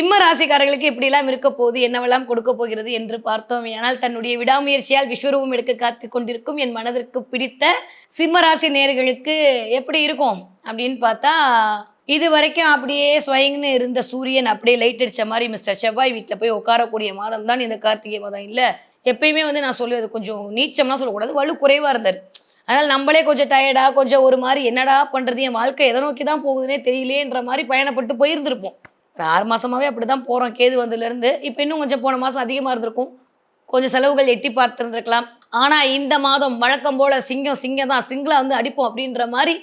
சிம்ம ராசிக்காரர்களுக்கு இப்படிலாம் இருக்க போது என்னவெல்லாம் கொடுக்க போகிறது என்று பார்த்தோம். ஆனால் தன்னுடைய விடாமுயற்சியால் விஸ்வரூபம் எடுக்க காத்து கொண்டிருக்கும் என் மனதிற்கு பிடித்த சிம்ம ராசி நேர்களுக்கு எப்படி இருக்கும் அப்படின்னு பார்த்தா இது வரைக்கும் அப்படியே ஸ்வயங்னு இருந்த சூரியன் அப்படியே லைட் அடித்த மாதிரி மிஸ்டர் செவ்வாய் வீட்டில் போய் உட்காரக்கூடிய மாதம் தான் இந்த கார்த்திகை மாதம் இல்லை. எப்பயுமே வந்து நான் சொல்லுவது கொஞ்சம் நீச்சம்லாம் சொல்லக்கூடாது வலு குறைவாக இருந்தார். அதனால் நம்மளே கொஞ்சம் டயர்டா கொஞ்சம் ஒரு மாதிரி என்னடா பண்ணுறது என் வாழ்க்கை எதை நோக்கி தான் போகுதுன்னே தெரியலேன்ற மாதிரி பயணப்பட்டு போயிருந்திருப்போம். ஆறு மாதமாகவே அப்படி தான் போகிறோம் கேது வந்ததுலேருந்து இப்போ இன்னும் கொஞ்சம் போன மாதம் அதிகமாக இருந்திருக்கும். கொஞ்சம் செலவுகள் எட்டி பார்த்துருந்துருக்கலாம். ஆனால் இந்த மாதம் வழக்கம் போல் சிங்கம் சிங்கம் தான் சிங்கிளா வந்து அடிப்போம் அப்படின்ற மாதிரி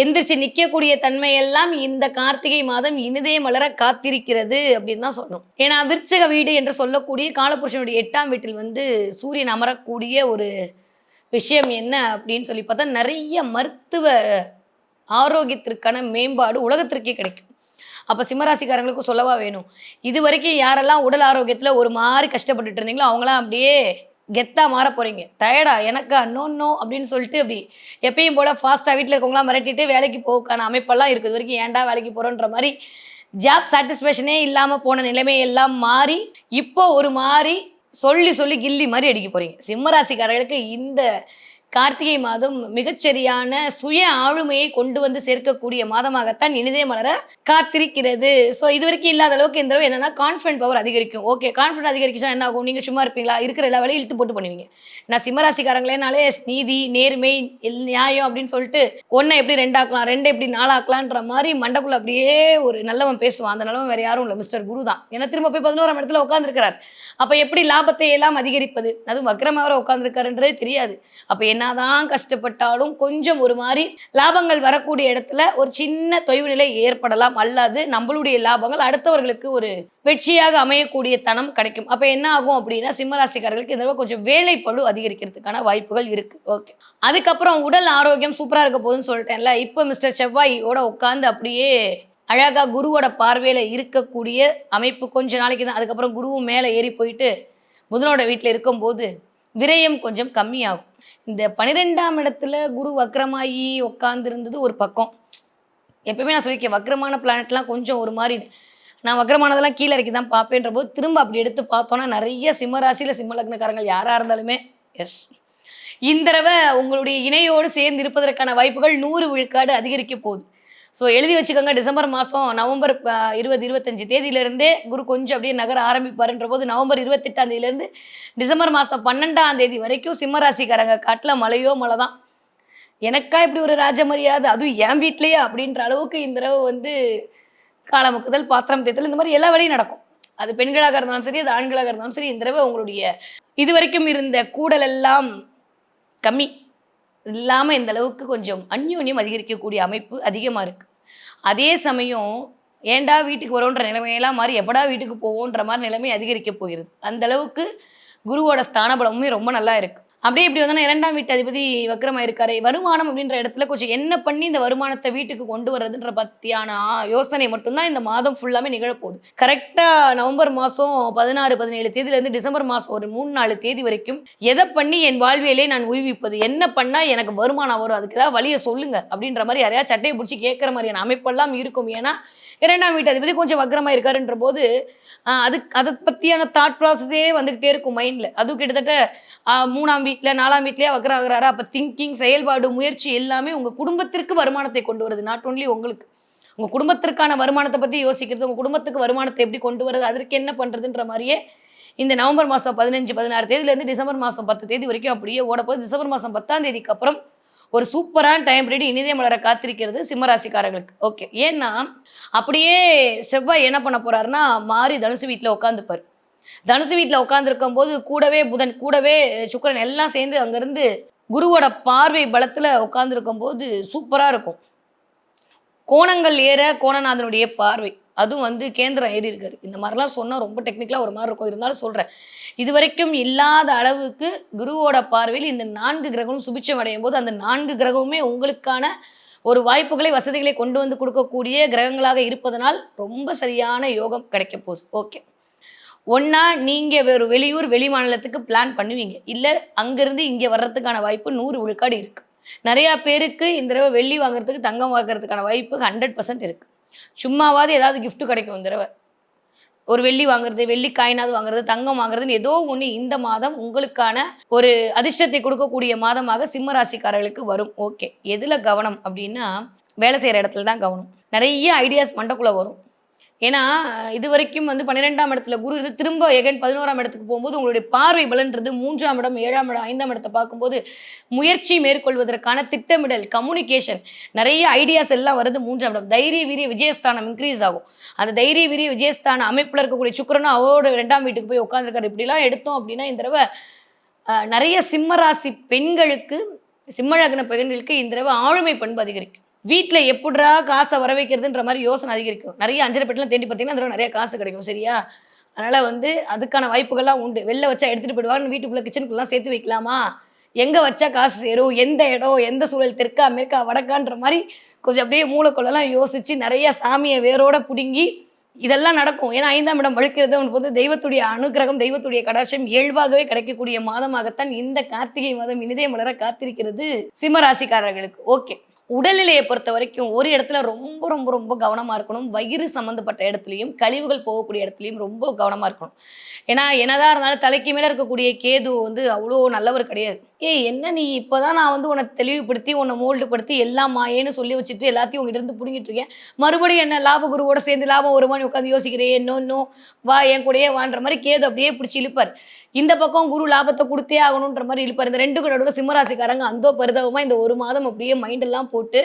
எந்திரிச்சு நிற்கக்கூடிய தன்மையெல்லாம் இந்த கார்த்திகை மாதம் இனிதே மலர காத்திருக்கிறது அப்படின்னு தான் சொல்லணும். ஏன்னா விருச்சக வீடு என்று சொல்லக்கூடிய காலபுருஷனுடைய எட்டாம் வீட்டில் வந்து சூரியன் அமரக்கூடிய ஒரு விஷயம் என்ன அப்படின்னு சொல்லி பார்த்தா நிறைய மருத்துவ ஆரோக்கியத்திற்கான மேம்பாடு உலகத்திற்கே கிடைக்கும். அப்போ சிம்மராசிக்காரங்களுக்கும் சொல்லவா வேணும்? இது வரைக்கும் யாரெல்லாம் உடல் ஆரோக்கியத்தில் ஒரு மாதிரி கஷ்டப்பட்டுட்டு இருந்தீங்களோ அவங்களாம் அப்படியே கெத்தாக மாற போகிறீங்க டயர்டா எனக்கா நோ நோ அப்படின்னு சொல்லிட்டு அப்படி எப்பயும் போல் ஃபாஸ்ட்டாக வீட்டில் இருக்கவங்களாம் மிரட்டிட்டு வேலைக்கு போக்கான அமைப்பெல்லாம் இருக்குது. இது வரைக்கும் ஏன்டா வேலைக்கு போகிறோன்ற மாதிரி ஜாப் சாட்டிஸ்ஃபேக்ஷனே இல்லாமல் போன நிலைமை எல்லாம் மாறி இப்போ ஒரு மாதிரி சொல்லி சொல்லி கில்லி மாதிரி அடிக்க போகிறீங்க சிம்மராசிக்காரர்களுக்கு இந்த கார்த்திகை மாதம் மிகச்சரியான சுய ஆளுமையை கொண்டு வந்து சேர்க்கக்கூடிய மாதமாகத்தான் இனிதே மலர காத்திருக்கிறது. ஸோ இது வரைக்கும் இல்லாத அளவுக்கு இந்த தடவை என்னன்னா கான்ஃபிடன்ட் பவர் அதிகரிக்கும். ஓகே கான்ஃபிடன்ட் அதிகரிச்சுன்னா என்ன ஆகும்? நீங்க சும்மா இருப்பீங்களா? இருக்கிற எல்லா வேலையும் இழுத்து போட்டு பண்ணுவீங்க. நான் சிம்மராசிக்காரங்களேனாலே நீதி நேர்மை எல் நியாயம் அப்படின்னு சொல்லிட்டு ஒன்றை எப்படி ரெண்டாக்கலாம் ரெண்டை எப்படி நாளாக்கலான்ற மாதிரி மண்டக்குள்ள அப்படியே ஒரு நல்லவன் பேசுவான். அந்த நல்லவன் வேற யாரும் இல்லை. மிஸ்டர் குரு தான். ஏன்னா திரும்ப போய் பதினோராம் இடத்துல உட்காந்துருக்கிறார் அப்ப எப்படி லாபத்தை எல்லாம் அதிகரிப்பது? அதுவும் வக்ரமாக உட்காந்துருக்காருன்றதே தெரியாது. அப்ப என்னதான் கஷ்டப்பட்டாலும் கொஞ்சம் ஒரு மாதிரி லாபங்கள் வரக்கூடிய இடத்துல ஒரு சின்ன தொய்வு நிலை ஏற்படலாம். அல்லாது நம்மளுடைய லாபங்கள் அடுத்தவர்களுக்கு ஒரு வெற்றியாக அமையக்கூடிய தனம் கிடைக்கும். அப்ப என்ன ஆகும் அப்படின்னா சிம்மராசிக்காரர்களுக்கு இந்த தடவை கொஞ்சம் வேலைப்பளு அதிகரிக்கிறதுக்கான வாய்ப்புகள் இருக்கு. ஓகே. அதுக்கப்புறம் உடல் ஆரோக்கியம் சூப்பரா இருக்க போகுதுன்னு சொல்லிட்டேன்ல. இப்போ மிஸ்டர் செவ்வாயோட உட்காந்து அப்படியே அழகா குருவோட பார்வையில இருக்கக்கூடிய அமைப்பு கொஞ்ச நாளைக்கு தான். அதுக்கப்புறம் குருவும் மேலே ஏறி போயிட்டு புதனோட வீட்டில் இருக்கும்போது விரயம் கொஞ்சம் கம்மியாகும். இந்த பனிரெண்டாம் இடத்துல குரு வக்ரமாயி உட்காந்துருந்தது ஒரு பக்கம். எப்பயுமே நான் சொல்லியிருக்கேன் வக்ரமான பிளானட்லாம் கொஞ்சம் ஒரு மாதிரி. நான் வக்ரமானதெல்லாம் கீழே இறக்கி தான் பார்ப்பேன்ற போது திரும்ப அப்படி எடுத்து பார்த்தோன்னா நிறைய சிம்மராசியில் சிம்ம லக்னக்காரங்கள் யாராக இருந்தாலுமே எஸ் இந்த தடவை உங்களுடைய இணையோடு சேர்ந்து இருப்பதற்கான வாய்ப்புகள் நூறு விழுக்காடு அதிகரிக்க போகுது. ஸோ எழுதி வச்சுக்கோங்க டிசம்பர் மாதம் நவம்பர் இருபது இருபத்தஞ்சு தேதியிலேருந்தே குரு கொஞ்சம் அப்படியே நகர ஆரம்பிப்பாருன்ற போது நவம்பர் இருபத்தெட்டாம் தேதியிலேருந்து டிசம்பர் மாதம் பன்னெண்டாம் தேதி வரைக்கும் சிம்மராசிக்காரங்க காட்டில் மழையோ மழை தான் எனக்கா இப்படி ஒரு ராஜ மரியாதை? அதுவும் என் வீட்லயே அப்படின்ற அளவுக்கு இந்த தடவை வந்து காலமுக்குதல் பாத்திரம் தேத்தல் இந்த மாதிரி எல்லா வேலையும் நடக்கும். அது பெண்களாக இருந்தாலும் சரி அது ஆண்களாக இருந்தாலும் சரி இந்த தடவை உங்களுடைய இது வரைக்கும் இருந்த கூடலெல்லாம் கம்மி. இல்லாமல் இந்த அளவுக்கு கொஞ்சம் அந்யோன்யம் அதிகரிக்கக்கூடிய அமைப்பு அதிகமாக இருக்குது அதே சமயம் ஏன்டா வீட்டுக்கு வரோன்ற நிலைமையெல்லாம் மாறி எப்படா வீட்டுக்கு போவோன்ற மாதிரி நிலைமை அதிகரிக்க போகிறது. அந்த அளவுக்கு குருவோட ஸ்தான பலமுமே ரொம்ப நல்லா இருக்குது அப்படியே இப்படி வந்து இரண்டாம் வீட்டு அதிபதி வக்ரமா இருக்காரு வருமானம் அப்படின்ற இடத்துல கொஞ்சம் என்ன பண்ணி இந்த வருமானத்தை வீட்டுக்கு கொண்டு வர்றதுன்ற பத்தியான யோசனை மட்டும்தான் இந்த மாதம் ஃபுல்லாமே நிகழப்போகுது. கரெக்டா நவம்பர் மாசம் பதினாறு பதினேழு தேதியில இருந்து டிசம்பர் மாசம் ஒரு மூணு நாலு தேதி வரைக்கும் எதை பண்ணி என் வாழ்வியலே நான் உய்விப்பது? என்ன பண்ணா எனக்கு வருமானம் வரும்? அதுக்கு ஏதாவது வழியை சொல்லுங்க அப்படின்ற மாதிரி யாரையா சட்டையை பிடிச்சி கேட்குற மாதிரியான அமைப்பெல்லாம் இருக்கும். ஏன்னா இரண்டாம் வீட்டு அதிபதி கொஞ்சம் வக்ரமா இருக்காருன்ற போது அது அதை பத்தியான தாட் ப்ராசஸே வந்துகிட்டே இருக்கும் மைண்ட்ல அதுவும் கிட்டத்தட்ட மூணாம் வீ வீட்ல நாலாம் வீட்லயே வக்ரம் ஆகுறாரு அப்போ திங்கிங் செயல்பாடு முயற்சி எல்லாமே உங்க குடும்பத்திற்கு வருமானத்தை கொண்டு வருது. நாட் ஒன்லி உங்களுக்கு. உங்க குடும்பத்திற்கான வருமானத்தை பத்தி யோசிக்கிறது உங்க குடும்பத்துக்கு வருமானத்தை எப்படி கொண்டு வருது அதற்கு என்ன பண்றதுன்ற மாதிரியே இந்த நவம்பர் மாதம் பதினஞ்சு பதினாறு தேதியிலேருந்து டிசம்பர் மாதம் பத்து தேதி வரைக்கும் அப்படியே ஓட போகுது. டிசம்பர் மாதம் பத்தாம் தேதிக்கு அப்புறம் ஒரு சூப்பரான டைம் பீரியட் இனிதே மலர காத்திருக்கிறது சிம்மராசிக்காரர்களுக்கு. ஓகே ஏன்னா அப்படியே செவ்வாய் என்ன பண்ண போறாருன்னா மாறி தனுசு வீட்டில் உட்காந்துப்பார் தனுசு வீட்டில் உட்காந்துருக்கும் போது கூடவே புதன் கூடவே சுக்கரன் எல்லாம் சேர்ந்து அங்கேருந்து குருவோட பார்வை பலத்தில் உட்காந்துருக்கும் போது சூப்பராக இருக்கும். கோணங்கள் ஏற கோணநாதனுடைய பார்வை. அதுவும் வந்து கேந்திரம் ஏறி இருக்காரு இந்த மாதிரிலாம் சொன்னால் ரொம்ப டெக்னிக்கலாக ஒரு மாதிரி இருக்கும். இருந்தாலும் சொல்கிறேன் இது வரைக்கும் இல்லாத அளவுக்கு குருவோட பார்வையில் இந்த நான்கு கிரகமும் சுபிட்சம் அடையும் போது அந்த நான்கு கிரகமுமே உங்களுக்கான ஒரு வாய்ப்புகளை வசதிகளை கொண்டு வந்து கொடுக்கக்கூடிய கிரகங்களாக இருப்பதனால் ரொம்ப சரியான யோகம் கிடைக்க போகுது. ஓகே. ஒன்றா நீங்கள் ஒரு வெளியூர் வெளி மாநிலத்துக்கு பிளான் பண்ணுவீங்க. இல்லை அங்கேருந்து இங்கே வர்றதுக்கான வாய்ப்பு நூறு விழுக்காடு இருக்குது நிறையா பேருக்கு இந்த தடவை வெள்ளி வாங்குறதுக்கு தங்கம் வாங்குறதுக்கான வாய்ப்பு ஹண்ட்ரட் பர்சன்ட் இருக்குது சும்மாவாவது ஏதாவது கிஃப்ட் கிடைக்கும் இந்த தடவை. ஒரு வெள்ளி வாங்குறது வெள்ளி காயினாவது வாங்குறது தங்கம் வாங்குறதுன்னு ஏதோ ஒன்று இந்த மாதம் உங்களுக்கான ஒரு அதிர்ஷ்டத்தை கொடுக்கக்கூடிய மாதமாக சிம்ம ராசிக்காரர்களுக்கு வரும். ஓகே எதில் கவனம் அப்படின்னா வேலை செய்கிற இடத்துல தான் கவனம். நிறைய ஐடியாஸ் மண்டக்குள்ளே வரும். ஏன்னா இது வரைக்கும் வந்து பன்னிரெண்டாம் இடத்துல குரு இருந்து திரும்ப எகைன் பதினோராம் இடத்துக்கு போகும்போது உங்களுடைய பார்வை பலன்றது மூன்றாம் இடம் ஏழாம் இடம் ஐந்தாம் இடத்தை பார்க்கும்போது முயற்சி மேற்கொள்வதற்கான திட்டமிடல் கம்யூனிகேஷன் நிறைய ஐடியாஸ் எல்லாம் வருது மூன்றாம் இடம். தைரிய வீரிய விஜயஸ்தானம் இன்க்ரீஸ் ஆகும். அந்த தைரிய வீரிய விஜயஸ்தான அமைப்பில் இருக்கக்கூடிய சுக்கரனும் அவரோட ரெண்டாம் வீட்டுக்கு போய் உட்காந்துருக்காரு இப்படிலாம் எடுத்தோம் அப்படின்னா இந்த தடவை நிறைய சிம்மராசி பெண்களுக்கு சிம்மழகன பெண்களுக்கு இந்த தடவை ஆளுமை பண்பு அதிகரிக்கும். வீட்டில் எப்படிரா காசை வர வைக்கிறதுன்ற மாதிரி யோசனை அதிகரிக்கும். நிறைய அஞ்சரை பெட்டிலாம் தேடி பார்த்தீங்கன்னா அதில் நிறைய காசு கிடைக்கும் சரியா? அதனால் வந்து அதுக்கான வாய்ப்புகள்லாம் உண்டு. வெளில வச்சா எடுத்துகிட்டு போயிடுவாங்க வீட்டுக்குள்ளே கிச்சனுக்குலாம் சேர்த்து வைக்கலாமா? எங்கே வச்சா காசு சேரும்? எந்த இடம் எந்த சூழல்? தெற்கா மேற்கா வடக்கான்ற மாதிரி கொஞ்சம் அப்படியே மூளைக்குள்ளெல்லாம் யோசித்து நிறைய சாமியை வேரோட பிடுங்கி இதெல்லாம் நடக்கும். ஏன்னா ஐந்தாம் இடம் வழுக்கிறது போது தெய்வத்துடைய அனுகிரகம் தெய்வத்துடைய கடாட்சம் இயல்பாகவே கிடைக்கக்கூடிய மாதமாகத்தான் இந்த கார்த்திகை மாதம் இனிதே மலர காத்திருக்கிறது சிம்ம ராசிக்காரர்களுக்கு. ஓகே. உடல்நிலையை பொறுத்த வரைக்கும் ஒரு இடத்துல ரொம்ப ரொம்ப ரொம்ப கவனமா இருக்கணும். வயிறு சம்மந்தப்பட்ட இடத்துலையும் கழிவுகள் போகக்கூடிய இடத்துலையும் ரொம்ப கவனமா இருக்கணும். ஏன்னா என்னதான் இருந்தாலும் தலைக்கு மேல இருக்கக்கூடிய கேது வந்து அவ்வளோ நல்லவர் கிடையாது. ஏய் என்ன நீ இப்போதான் நான் வந்து உன்னை தெளிவுபடுத்தி உன்னை மோல்டு படுத்தி எல்லாம் மாயேன்னு சொல்லி வச்சுட்டு எல்லாத்தையும் உங்ககிட்ட இருந்து பிடுங்கிட்டு இருக்கேன். மறுபடியும் என்ன லாப குருவோட சேர்ந்து லாபம் வருமானு உட்காந்து யோசிக்கிறேன் இன்னும் இன்னும் வா என் கூடயே வான்ற மாதிரி கேது அப்படியே பிடிச்சி இழுப்பார். இந்த பக்கம் குரு லாபத்தை கொடுத்தே ஆகணுன்ற மாதிரி இழுப்பார் இந்த ரெண்டு நடுவில் சிம்மராசிக்காரங்க அந்தோ பரிதாபமா இந்த ஒரு மாதம் அப்படியே மைண்டெல்லாம் போட்டு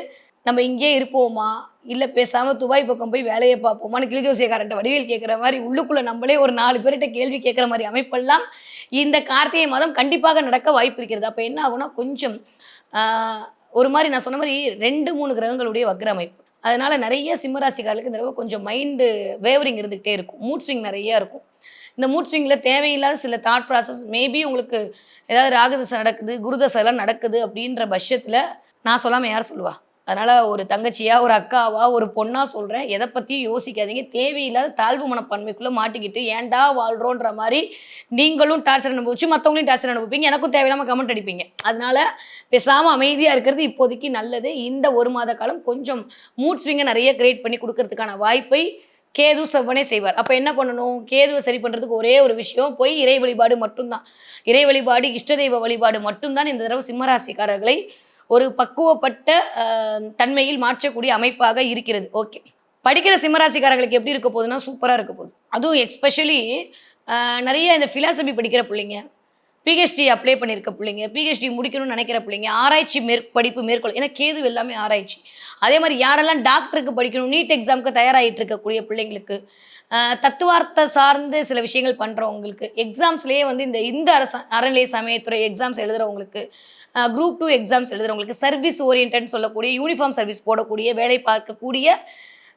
நம்ம இங்கேயே இருப்போமா? இல்லை பேசாம துபாய் பக்கம் போய் வேலையை பார்ப்போமான்னு கிளிஜோசியக்காரன்ட்ட வடிவேல் கேட்குற மாதிரி உள்ளுக்குள்ள நம்மளே ஒரு நாலு பேர்கிட்ட கேள்வி கேட்குற மாதிரி அமைப்பெல்லாம் இந்த கார்த்திகை மாதம் கண்டிப்பாக நடக்க வாய்ப்பு இருக்கிறது. அப்போ என்ன ஆகும்னா கொஞ்சம் ஒரு மாதிரி நான் சொன்ன மாதிரி ரெண்டு மூணு கிரகங்களுடைய வக்ர அமைப்பு அதனால நிறைய சிம்மராசிக்காரர்களுக்கு இந்த தடவை கொஞ்சம் மைண்டு வேவரிங் இருந்துகிட்டே இருக்கும். மூட் ஸ்விங் நிறைய இருக்கும். இந்த மூட் ஸ்விங்கில் தேவையில்லாத சில தாட் ப்ராசஸ் மேபி உங்களுக்கு ஏதாவது ராகதசை நடக்குது குருதசை எல்லாம் நடக்குது அப்படின்ற பட்சத்தில் நான் சொல்லாமல் யார் சொல்லுவா? அதனால் ஒரு தங்கச்சியா ஒரு அக்காவா ஒரு பொண்ணாக சொல்கிறேன் எதை பற்றியும் யோசிக்காதீங்க. தேவையில்லாத தாழ்வு மனப்பான்மைக்குள்ளே மாட்டிக்கிட்டு ஏன்டா வாழ்கிறோன்ற மாதிரி நீங்களும் டார்ச்சர் அனுபவிச்சு மற்றவங்களையும் டார்ச்சர் அனுபவிப்பீங்க. எனக்கும் தேவையில்லாமல் கமெண்ட் அடிப்பீங்க. அதனால பேசாமல் அமைதியாக இருக்கிறது இப்போதைக்கு நல்லது. இந்த ஒரு மாத காலம் கொஞ்சம் மூட் ஸ்விங்கை நிறைய கிரியேட் பண்ணி கொடுக்கறதுக்கான வாய்ப்பை கேது செவ்வனே செய்வார். அப்போ என்ன பண்ணணும்? கேதுவை சரி பண்ணுறதுக்கு ஒரே ஒரு விஷயம் போய் இறை வழிபாடு மட்டும்தான். இறை வழிபாடு இஷ்ட தெய்வ வழிபாடு மட்டும்தான் இந்த தடவை சிம்மராசிக்காரர்களை ஒரு பக்குவப்பட்ட தன்மையில் மாற்றக்கூடிய அமைப்பாக இருக்கிறது. ஓகே. படிக்கிற சிம்மராசிக்காரர்களுக்கு எப்படி இருக்க போகுதுன்னா சூப்பராக இருக்க போகுது. அதுவும் எக்ஸ்பெஷலி நிறைய இந்த ஃபிலாசபி படிக்கிற பிள்ளைங்க பிஹெச்டி அப்ளை பண்ணியிருக்க பிள்ளைங்க பிஹெச்டி முடிக்கணும்னு நினைக்கிற பிள்ளைங்க ஆராய்ச்சி மேற் படிப்பு மேற்கொள் ஏன்னா கேது எல்லாமே ஆராய்ச்சி. அதே மாதிரி யாரெல்லாம் டாக்டருக்கு படிக்கணும் நீட் எக்ஸாமுக்கு தயாராகிட்டு இருக்கக்கூடிய பிள்ளைங்களுக்கு தத்துவார்த்த சார்ந்து சில விஷயங்கள் பண்ணுறவங்களுக்கு எக்ஸாம்ஸ்லேயே வந்து இந்த இந்த அரச அறநிலை சமயத்துறை எக்ஸாம்ஸ் எழுதுறவங்களுக்கு குரூப் டூ எக்ஸாம்ஸ் எழுதுறவங்களுக்கு சர்வீஸ் ஓரியன்ட்னு சொல்லக்கூடிய யூனிஃபார்ம் சர்வீஸ் போடக்கூடிய வேலை பார்க்கக்கூடிய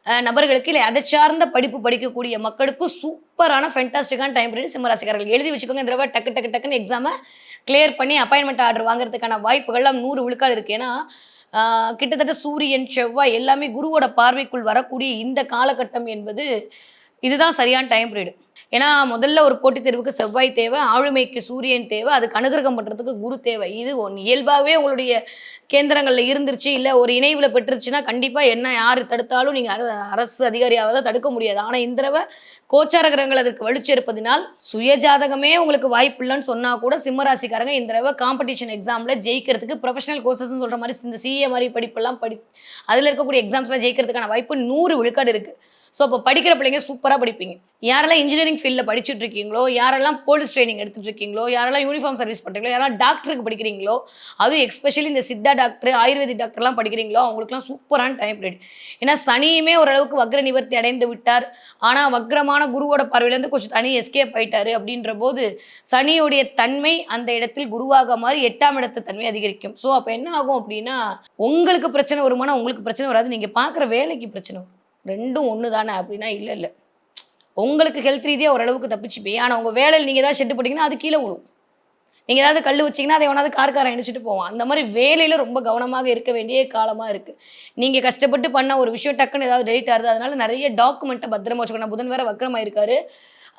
நபர்களுக்கு இல்லை அதை சார்ந்த படிப்பு படிக்கக்கூடிய மக்களுக்கு சூப்பரான ஃபென்டாஸ்டிக்கான டைம் பீரியட் சிம்மராசிக்காரர்கள் எழுதி வச்சுக்கோங்க இந்த தடவை டக்கு டக்கு டக்குன்னு எக்ஸாமை கிளியர் பண்ணி அப்பாயின்மெண்ட் ஆர்டர் வாங்குறதுக்கான வாய்ப்புகள்லாம் நூறு விழுக்கால் இருக்கு. ஏன்னா கிட்டத்தட்ட சூரியன் செவ்வாய் எல்லாமே குருவோட பார்வைக்குள் வரக்கூடிய இந்த காலகட்டம் என்பது இதுதான் சரியான டைம் பீரியடு ஏன்னா முதல்ல ஒரு போட்டித் தேர்வுக்கு செவ்வாய் தேவை ஆளுமைக்கு சூரியன் தேவை அதுக்கு அனுகிரகம் பண்ணுறதுக்கு குரு தேவை. இது ஒன் இயல்பாகவே உங்களுடைய கேந்திரங்களில் இருந்துருச்சு இல்லை ஒரு இணைவில் பெற்றுருச்சுன்னா கண்டிப்பாக என்ன யார் தடுத்தாலும் நீங்கள் அரசு அதிகாரியாக தான் தடுக்க முடியாது. ஆனால் இந்த தடவை கோச்சார கிரகங்கள் அதற்கு வலுச்சேர்ப்பதினால் சுயஜாதகமே உங்களுக்கு வாய்ப்பு இல்லைன்னு சொன்னால் கூட சிம்மராசிக்காரங்க இந்த தடவை காம்படிஷன் எக்ஸாமில் ஜெயிக்கிறதுக்கு ப்ரொஃபஷனல் கோர்சஸ்ன்னு சொல்கிற மாதிரி இந்த சிஏ மாதிரி படிப்பெல்லாம் படி அதில் இருக்கக்கூடிய எக்ஸாம்ஸ்லாம் ஜெயிக்கிறதுக்கான வாய்ப்பு நூறு விழுக்காடு இருக்குது ஸோ அப்போ படிக்கிற பிள்ளைங்க சூப்பராக படிப்பீங்க. யாரெல்லாம் இன்ஜினியரிங் ஃபீல்டில் படிச்சுட்டு இருக்கீங்களோ யாரெல்லாம் போலீஸ் ட்ரைனிங் எடுத்துட்டு இருக்கீங்களோ யாரெல்லாம் யூனிஃபார்ம் சர்வீஸ் பண்ணுறீங்களோ யாரெல்லாம் டாக்டருக்கு படிக்கிறீங்களோ அதுவும் எஸ்பெஷலி இந்த சித்தா டாக்டர் ஆயுர்வேதிக் டாக்டர்லாம் படிக்கிறீங்களோ அவங்களுக்குலாம் சூப்பரான டைம் பீரியட் ஏன்னா சனியுமே ஓரளவுக்கு வக்ர நிவர்த்தி அடைந்து விட்டார். ஆனால் வக்ரமான குருவோட பார்வையிலேருந்து கொஞ்சம் தனி எஸ்கேப் ஆயிட்டாரு அப்படின்ற போது சனியுடைய தன்மை அந்த இடத்தில் குருவாக மாறி எட்டாம் இடத்து தன்மை அதிகரிக்கும். ஸோ அப்போ என்ன ஆகும் அப்படின்னா உங்களுக்கு பிரச்சனை வருமானம் உங்களுக்கு பிரச்சனை வராது. நீங்கள் பார்க்குற வேலைக்கு பிரச்சனை வரும். ரெண்டும் ஒன்று தானே அப்படின்னா இல்லை இல்லை. உங்களுக்கு ஹெல்த் ரீதியாக ஓரளவுக்கு தப்பிச்சுப்பீங்க ஆனால் உங்கள் வேலையில் நீங்கள் ஏதாவது ஷெட்டு போட்டிங்கன்னா அது கீழே விழும். நீங்கள் ஏதாவது கல் வச்சிங்கன்னா அதை எவனாவது கார்காரன் அடிச்சுட்டு போவான். அந்த மாதிரி வேலையில் ரொம்ப கவனமாக இருக்க வேண்டிய காலமாக இருக்குது நீங்கள் கஷ்டப்பட்டு பண்ண ஒரு விஷயம் டக்குன்னு ஏதாவது டெலிட் ஆகுது. அதனால் நிறைய டாக்குமெண்ட்டை பத்திரமா வச்சுக்கணும். புதன் வேறு வக்கரமாக இருக்காரு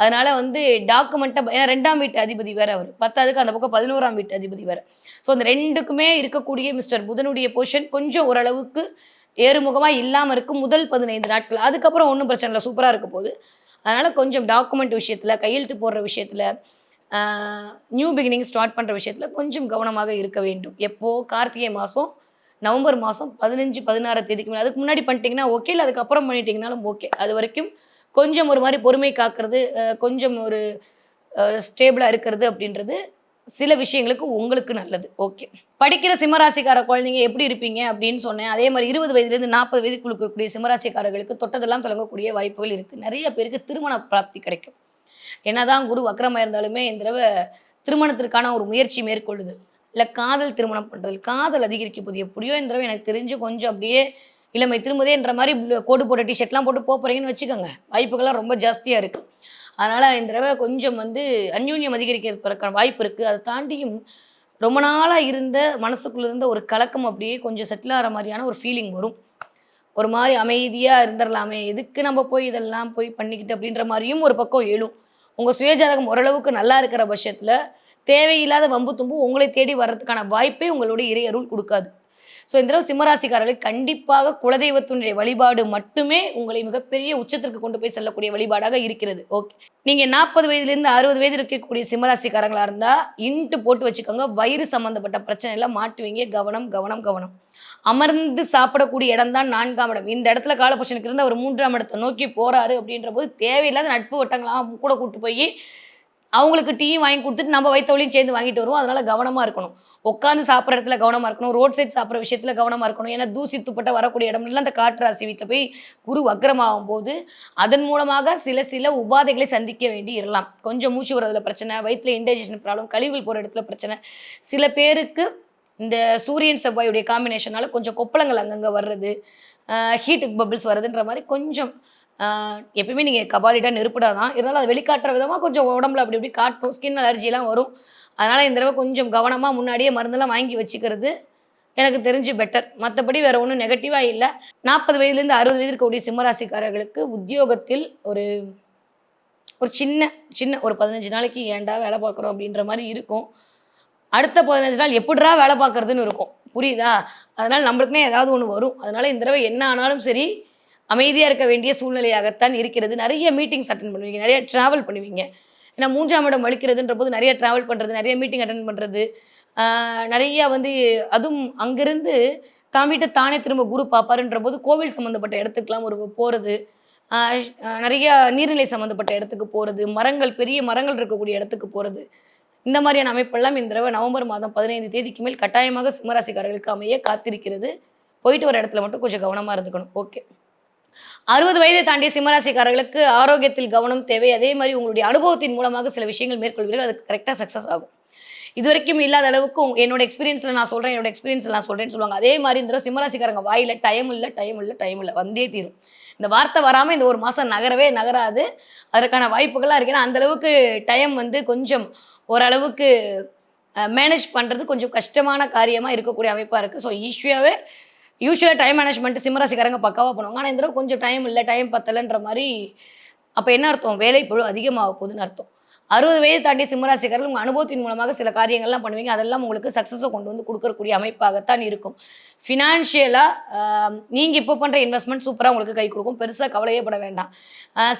அதனால் வந்து டாக்குமெண்ட்டை ஏன்னா ரெண்டாம் வீட்டு அதிபதி வேறு அவர். பத்தாவதுக்கு அந்த பக்கம் பதினோராம் வீட்டு அதிபதி வேறு. ஸோ அந்த ரெண்டுக்குமே இருக்கக்கூடிய மிஸ்டர் புதனுடைய போர்ஷன் கொஞ்சம் ஓரளவுக்கு ஏறுமுகமாக இல்லாமல் இருக்கும் முதல் பதினைந்து நாட்கள். அதுக்கப்புறம் ஒன்றும் பிரச்சனை இல்லை சூப்பராக இருக்க போகுது. அதனால் கொஞ்சம் டாக்குமெண்ட் விஷயத்தில் கையெழுத்து போடுற விஷயத்தில் நியூ பிகினிங் ஸ்டார்ட் பண்ணுற விஷயத்தில் கொஞ்சம் கவனமாக இருக்க வேண்டும். எப்போது கார்த்திகை மாதம் நவம்பர் மாதம் பதினஞ்சு பதினாறு தேதிக்கு மேலே அதுக்கு முன்னாடி பண்ணிட்டீங்கன்னா ஓகே இல்லை அதுக்கப்புறம் பண்ணிட்டீங்கனாலும் ஓகே அது வரைக்கும் கொஞ்சம் ஒரு மாதிரி பொறுமை காக்கிறது கொஞ்சம் ஒரு ஸ்டேபிளாக இருக்கிறது அப்படின்றது சில விஷயங்களுக்கு உங்களுக்கு நல்லது. ஓகே படிக்கிற சிம்மராசிக்கார குழந்தைங்க எப்படி இருப்பீங்க அப்படின்னு சொன்னேன். அதே மாதிரி இருபது வயதுலேருந்து நாற்பது வயதுக்குள்ள இருக்கக்கூடிய சிம்மராசிக்காரர்களுக்கு தொட்டதெல்லாம் தொடங்கக்கூடிய வாய்ப்புகள் இருக்குது நிறைய பேருக்கு திருமண பிராப்தி கிடைக்கும். என்னதான் குரு வக்கரமாக இருந்தாலுமே இந்த தடவை திருமணத்திற்கான ஒரு முயற்சி மேற்கொள்ளுது. இல்லை காதல் திருமணம் பண்ணுறது காதல் அதிகரிக்க போது எப்படியோ இந்த தடவை எனக்கு தெரிஞ்சு கொஞ்சம் அப்படியே இளமை திரும்பதேன்ற மாதிரி கோடு போட்ட டிஷர்ட்லாம் போட்டு போகிறீங்கன்னு வச்சுக்கோங்க. வாய்ப்புகள்லாம் ரொம்ப ஜாஸ்தியாக இருக்குது அதனால் இந்த தடவை கொஞ்சம் வந்து அந்யூன்யம் அதிகரிக்கிறதுக்கான வாய்ப்பு இருக்குது அதை தாண்டியும் ரொம்ப நாளாக இருந்த மனசுக்குள்ள இருந்த ஒரு கலக்கம் அப்படியே கொஞ்சம் செட்டில் ஆகிற மாதிரியான ஒரு ஃபீலிங் வரும். ஒரு மாதிரி அமைதியாக இருந்துடலாமே எதுக்கு நம்ம போய் இதெல்லாம் போய் பண்ணிக்கிட்டு அப்படின்ற மாதிரியும் ஒரு பக்கம் எழும். உங்கள் சுயஜாதகம் ஓரளவுக்கு நல்லா இருக்கிற பட்சத்தில் தேவையில்லாத வம்பு தும்பு உங்களை தேடி வர்றதுக்கான வாய்ப்பே உங்களுடைய இறையருள் கொடுக்காது. ஸோ இந்த தடவை சிம்மராசிக்காரர்களுக்கு கண்டிப்பாக குலதெய்வத்தினுடைய வழிபாடு மட்டுமே உங்களை மிகப்பெரிய உச்சத்திற்கு கொண்டு போய் செல்லக்கூடிய வழிபாடாக இருக்கிறது. ஓகே நீங்கள் நாற்பது வயதுலேருந்து அறுபது வயது இருக்கக்கூடிய சிம்மராசிக்காரங்களாக இருந்தால் இன்ட்டு போட்டு வச்சுக்கோங்க. வயிறு சம்மந்தப்பட்ட பிரச்சனை எல்லாம் மாட்டுவீங்க. கவனம் கவனம் கவனம். அமர்ந்து சாப்பிடக்கூடிய இடம் தான் நான்காம் இடம். இந்த இடத்துல காலபுஷனுக்கு இருந்து அவர் மூன்றாம் இடத்தை நோக்கி போறாரு அப்படின்ற போது தேவையில்லாத நட்பு வட்டங்களாம் கூட கூட்டு போய் அவங்களுக்கு டீயும் வாங்கி கொடுத்துட்டு நம்ம வயிற்றுவலியும் சேர்ந்து வாங்கிட்டு வருவோம். அதனால கவனமாக இருக்கணும். உட்காந்து சாப்பிட்ற இடத்துல கவனமாக இருக்கணும். ரோட் சைட் சாப்பிட்ற விஷயத்தில் கவனமாக இருக்கணும். ஏன்னா தூசி துப்பட்ட வரக்கூடிய இடம்லாம் அந்த காற்று ராசி வீட்டில் போய் குரு வக்கரமாகும் போது அதன் மூலமாக சில சில உபாதைகளை சந்திக்க வேண்டி இருக்கலாம். கொஞ்சம் மூச்சு வரதுல பிரச்சனை வயிற்றில் இன்டைஜஷன் ப்ராப்ளம் கழிவுகள் போகிற இடத்துல பிரச்சனை. சில பேருக்கு இந்த சூரியன் செவ்வாயுடைய காம்பினேஷனால கொஞ்சம் கொப்பளங்கள் அங்கங்கே வர்றது ஹீட்டுக்கு பபிள்ஸ் வருதுன்ற மாதிரி கொஞ்சம் எப்பயுமே நீங்கள் கபாலிட்டா நெருப்பிடா தான் இருந்தாலும் அதை வெளிக்காட்டுற விதமாக கொஞ்சம் உடம்புல அப்படி இப்படி காட்டும். ஸ்கின் அலர்ஜிலாம் வரும். அதனால் இந்த தடவை கொஞ்சம் கவனமாக முன்னாடியே மருந்தெல்லாம் வாங்கி வச்சுக்கிறது எனக்கு தெரிஞ்சு பெட்டர் மற்றபடி வேறு ஒன்றும் நெகட்டிவாக இல்லை. நாற்பது வயதுலேருந்து அறுபது வயது இருக்கக்கூடிய சிம்மராசிக்காரர்களுக்கு உத்தியோகத்தில் ஒரு ஒரு சின்ன சின்ன ஒரு பதினஞ்சு நாளைக்கு ஏன்டா வேலை பார்க்குறோம் அப்படின்ற மாதிரி இருக்கும். அடுத்த பதினஞ்சு நாள் எப்படிடா வேலை பார்க்குறதுன்னு இருக்கும். புரியுதா? அதனால் நம்மளுக்குமே ஏதாவது ஒன்று வரும். அதனால் இந்த தடவை என்ன ஆனாலும் சரி அமைதியாக இருக்க வேண்டிய சூழ்நிலையாகத்தான் இருக்கிறது. நிறைய மீட்டிங்ஸ் அட்டன் பண்ணுவீங்க நிறைய ட்ராவல் பண்ணுவீங்க. ஏன்னா மூன்றாம் இடம் வலிக்கிறதுன்ற போது நிறைய ட்ராவல் பண்ணுறது நிறைய மீட்டிங் அட்டன் பண்ணுறது நிறைய வந்து அதுவும் அங்கேருந்து தான் வீட்டை தானே திரும்ப குரு பார்ப்பாருன்ற போது கோவில் சம்மந்தப்பட்ட இடத்துக்குலாம் ஒரு போகிறது நிறைய நீர்நிலை சம்மந்தப்பட்ட இடத்துக்கு போகிறது மரங்கள் பெரிய மரங்கள் இருக்கக்கூடிய இடத்துக்கு போகிறது இந்த மாதிரியான அமைப்பெல்லாம் இந்த தடவை நவம்பர் மாதம் பதினைந்து தேதிக்கு மேல் கட்டாயமாக சிம்மராசிக்காரர்களுக்கு அமைய காத்திருக்கிறது. போயிட்டு வர இடத்துல மட்டும் கொஞ்சம் கவனமாக இருந்துக்கணும். ஓகே. அறுபது வயதை தாண்டிய சிம்மராசிக்காரர்களுக்கு ஆரோக்கியத்தில் கவனம் தேவை. அதே மாதிரி உங்களுடைய அனுபவத்தின் மூலமாக சில விஷயங்கள் மேற்கொள்வீர்கள். அது கரெக்டாக சக்ஸஸ் ஆகும். இது வரைக்கும் இல்லாத அளவுக்கு என்னோட எக்ஸ்பீரியன்ஸில் நான் சொல்கிறேன் என்னோட எக்ஸ்பீரியன்ஸில் நான் சொல்கிறேன்னு சொல்லுவாங்க. அதே மாதிரி இந்த சிம்மராசிக்காரங்க வாயில் டைம் இல்லை டைம் இல்லை டைம் இல்லை. வந்தே தீரும். இந்த வார்த்தை வராமல் இந்த ஒரு மாதம் நகரவே நகராது. அதற்கான வாய்ப்புகள்லாம் இருக்கு. ஏன்னா அந்த அளவுக்கு டைம் வந்து கொஞ்சம் ஓரளவுக்கு மேனேஜ் பண்ணுறது கொஞ்சம் கஷ்டமான காரியமாக இருக்கக்கூடிய அமைப்பாக இருக்குது ஸோ ஈஸியாகவே யூஸ்வலாக டைம் மேனேஜ்மெண்ட் சிம்மராசிக்காரங்க பக்காவாக பண்ணுவாங்க. ஆனால் இந்த தடவை கொஞ்சம் டைம் இல்லை டைம் பத்தலைன்ற மாதிரி அப்போ என்ன அர்த்தம்? வேலை பொழு அதிகமாக போகுதுன்னு அர்த்தம். அறுபது வயது தாண்டி சிம்மராசிக்காரர்கள் உங்கள் அனுபவத்தின் மூலமாக சில காரியங்கள்லாம் பண்ணுவீங்க. அதெல்லாம் உங்களுக்கு சக்ஸஸை கொண்டு வந்து கொடுக்கக்கூடிய அமைப்பாகத்தான் இருக்கும். ஃபினான்ஷியலாக நீங்கள் இப்போ பண்ணுற இன்வெஸ்ட்மெண்ட் சூப்பராக உங்களுக்கு கை கொடுக்கும். பெருசாக கவலையே பட வேண்டாம்.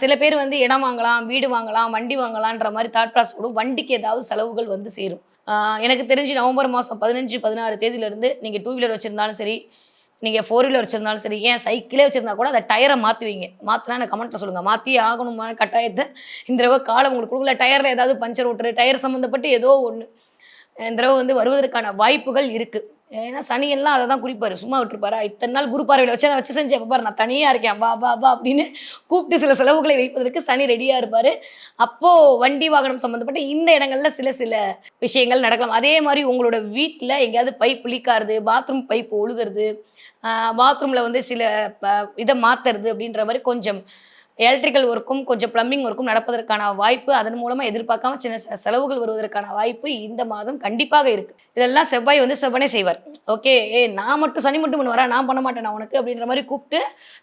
சில பேர் வந்து இடம் வாங்கலாம் வீடு வாங்கலாம் வண்டி வாங்கலான்ற மாதிரி தாட் ப்ராசஸ் கூட வண்டிக்கு ஏதாவது செலவுகள் வந்து சேரும். எனக்கு தெரிஞ்சு நவம்பர் மாதம் பதினஞ்சு பதினாறு தேதியிலேருந்து நீங்கள் டூ வீலர் வச்சுருந்தாலும் சரி நீங்கள் ஃபோர் வீலர் வச்சுருந்தாலும் சரி ஏன் சைக்கிளே வச்சுருந்தா கூட அந்த டயரை மாற்றுவீங்க மாற்றினா எனக்கு கமெண்ட்டில் சொல்லுங்கள் மாற்றியே ஆகணுமான கட்டாயத்தை இந்த தடவை காலம் உங்களுக்கு கொடுக்கல. டயரில் ஏதாவது பஞ்சர் ஓட்டுரு டயர் சம்மந்தப்பட்டு ஏதோ ஒன்று இந்த தடவை வந்து வருவதற்கான வாய்ப்புகள் இருக்குது ஏன்னா சனி எல்லாம் அதை தான் குறிப்பாரு. சும்மா விட்டுருப்பாரா? இத்தனை நாள் குரு பார்வையில் வச்சு அதை வச்சு செஞ்சு பாரு நான் தனியாக இருக்கேன். வா வா வா அப்படின்னு கூப்பிட்டு சில செலவுகளை வைப்பதற்கு சனி ரெடியாக இருப்பார். அப்போது வண்டி வாகனம் சம்மந்தப்பட்ட இந்த இடங்கள்ல சில சில விஷயங்கள் நடக்கலாம். அதே மாதிரி உங்களோட வீட்டில் எங்கேயாவது பைப் லீக்காகிறது பாத்ரூம் பைப் ஒழுகிறது பாத்ரூமில் வந்து சில இதை மாற்றுறது அப்படின்ற மாதிரி கொஞ்சம் எலக்ட்ரிக்கல் ஒர்க்கும் கொஞ்சம் ப்ளம்பிங் ஒர்க்கும் நடப்பதற்கான வாய்ப்பு அதன் மூலமாக எதிர்பார்க்காம சின்ன செலவுகள் வருவதற்கான வாய்ப்பு இந்த மாதம் கண்டிப்பாக இருக்கு. இதெல்லாம் செவ்வாய் வந்து செவ்வனே செய்வார். ஓகே ஏ நான் மட்டும் சனி மட்டும் வரேன் நான் பண்ண மாட்டேன் நான் உனக்கு? அப்படின்ற மாதிரி கூப்பிட்டு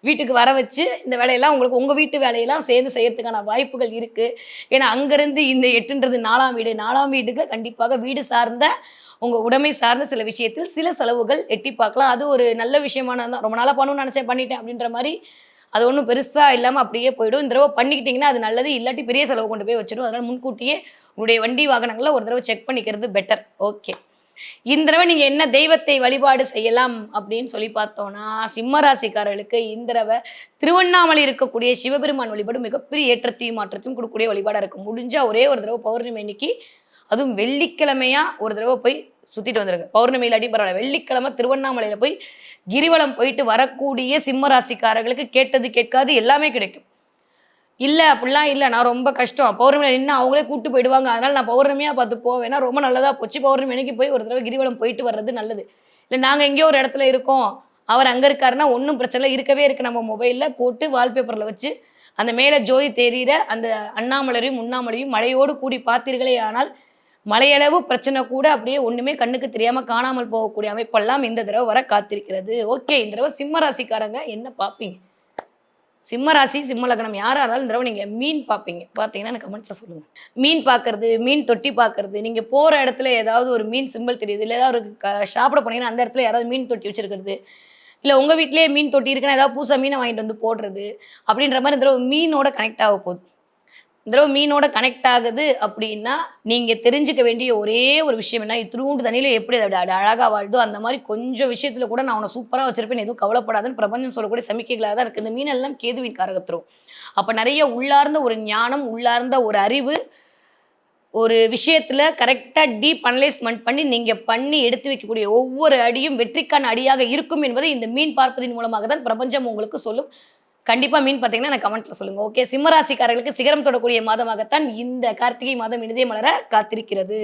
வீட்டுக்கு வர வச்சு இந்த வேலையெல்லாம் உங்களுக்கு உங்கள் வீட்டு வேலையெல்லாம் சேர்ந்து செய்யறதுக்கான வாய்ப்புகள் இருக்கு. ஏன்னா அங்கேருந்து இந்த எட்டுன்றது நாலாம் வீடு. நாலாம் வீட்டுக்கு கண்டிப்பாக வீடு சார்ந்த உங்க உடைமை சார்ந்த சில விஷயத்தில் சில செலவுகள் எட்டி பார்க்கலாம். அது ஒரு நல்ல விஷயமானது தான். ரொம்ப நாளாக பண்ணணும்னு நினச்சேன் பண்ணிட்டேன் அப்படின்ற மாதிரி அது ஒன்றும் பெருசாக இல்லாமல் அப்படியே போயிடும். இந்த தடவை பண்ணிக்கிட்டிங்கன்னா அது நல்லது. இல்லாட்டி பெரிய செலவு கொண்டு போய் வச்சிடும். அதனால் முன்கூட்டியே உங்களுடைய வண்டி வாகனங்களை ஒரு தடவை செக் பண்ணிக்கிறது பெட்டர் ஓகே இந்த தடவை நீங்கள் என்ன தெய்வத்தை வழிபாடு செய்யலாம் அப்படின்னு சொல்லி பார்த்தோன்னா சிம்ம ராசிக்காரர்களுக்கு இந்த தடவை திருவண்ணாமலை இருக்கக்கூடிய சிவபெருமான் வழிபாடு மிகப்பெரிய ஏற்றத்தையும் மாற்றத்தையும் கொடுக்கக்கூடிய வழிபாடாக இருக்கும் முடிஞ்சால் ஒரே ஒரு தடவை பௌர்ணமி அன்னைக்கு. அதுவும் வெள்ளிக்கிழமையா ஒரு தடவை போய் சுற்றிட்டு வந்துருங்க. பௌர்ணமி இல்லாட்டி பரவாயில்ல. வெள்ளிக்கிழமை திருவண்ணாமலையில் போய் கிரிவலம் போயிட்டு வரக்கூடிய சிம்ம ராசிக்காரர்களுக்கு கேட்டது கேட்காது எல்லாமே கிடைக்கும். இல்லை அப்படிலாம் இல்லை. நான் ரொம்ப கஷ்டம். பௌர்ணமியில் நின்று அவங்களே கூட்டு போயிடுவாங்க. அதனால் நான் பௌர்ணமியாக பார்த்து போவேன்னா ரொம்ப நல்லதாக போச்சு. பௌர்ணமி அன்னைக்கு போய் ஒரு தடவை கிரிவலம் போயிட்டு வர்றது நல்லது. இல்லை நாங்கள் எங்கேயோ ஒரு இடத்துல இருக்கோம். அவர் அங்கே இருக்காருன்னா ஒன்றும் பிரச்சனை இல்லை. இருக்கவே இருக்கு நம்ம மொபைலில் போட்டு வால்பேப்பரில் வச்சு அந்த மேலே ஜோதி தெரிகிற அந்த அண்ணாமலரையும் உண்ணாமலையும் மழையோடு கூடி பார்த்தீர்களே ஆனால் மலையளவு பிரச்சனை கூட அப்படியே ஒண்ணுமே கண்ணுக்கு தெரியாம காணாமல் போகக்கூடிய அமைப்பெல்லாம் இந்த தடவை வர காத்திருக்கிறது. ஓகே இந்த தடவை சிம்ம ராசிக்காரங்க என்ன பார்ப்பீங்க? சிம்ம ராசி சிம்ம லக்னம் யாரா இருந்தாலும் இந்த தடவை நீங்க மீன் பார்ப்பீங்க. பார்த்தீங்கன்னா எனக்கு கமெண்ட்ல சொல்லுங்க. மீன் பார்க்கறது மீன் தொட்டி பார்க்கறது நீங்க போற இடத்துல ஏதாவது ஒரு மீன் சிம்பிள் தெரியுது இல்லை ஏதாவது ஒரு சாப்பிட போனீங்கன்னா அந்த இடத்துல யாராவது மீன் தொட்டி வச்சிருக்கிறது இல்லை உங்கள் வீட்டிலேயே மீன் தொட்டி இருக்குன்னா ஏதாவது பூசா மீனை வாங்கிட்டு வந்து போடுறது அப்படின்ற மாதிரி இந்த தடவை மீனோட கனெக்ட் ஆக போகுது. தடவை மீனோட கனெக்ட் ஆகுது அப்படின்னா நீங்கள் தெரிஞ்சுக்க வேண்டிய ஒரே ஒரு விஷயம் என்ன? இத்திரூண்டு தண்ணியில் எப்படி அது அது அழகாக வாழ்தோ அந்த மாதிரி கொஞ்சம் விஷயத்தில் கூட நான் அவனை சூப்பராக வச்சிருப்பேன். எதுவும் கவலைப்படாதுன்னு பிரபஞ்சம் சொல்லக்கூடிய சமிக்கைகளாக தான் இருக்குது இந்த மீன் எல்லாம் கேதுவின் காரகத்துரும் அப்போ நிறைய உள்ளார்ந்த ஒரு ஞானம் உள்ளார்ந்த ஒரு அறிவு ஒரு விஷயத்துல கரெக்டாக டீப் அனலைஸ்மெண்ட் பண்ணி நீங்க பண்ணி எடுத்து வைக்கக்கூடிய ஒவ்வொரு அடியும் வெற்றிக்கான அடியாக இருக்கும் என்பதை இந்த மீன் பார்ப்பதின் மூலமாக தான் பிரபஞ்சம் உங்களுக்கு சொல்லும். கண்டிப்பா மீன் பார்த்தீங்கன்னா எனக்கு கமெண்ட்ல சொல்லுங்க. ஓகே சிம்மராசிக்காரர்களுக்கு சிகரம் தொடக்கூடிய மாதமாகத்தான் இந்த கார்த்திகை மாதம் இனிதே மலர காத்திருக்கிறது.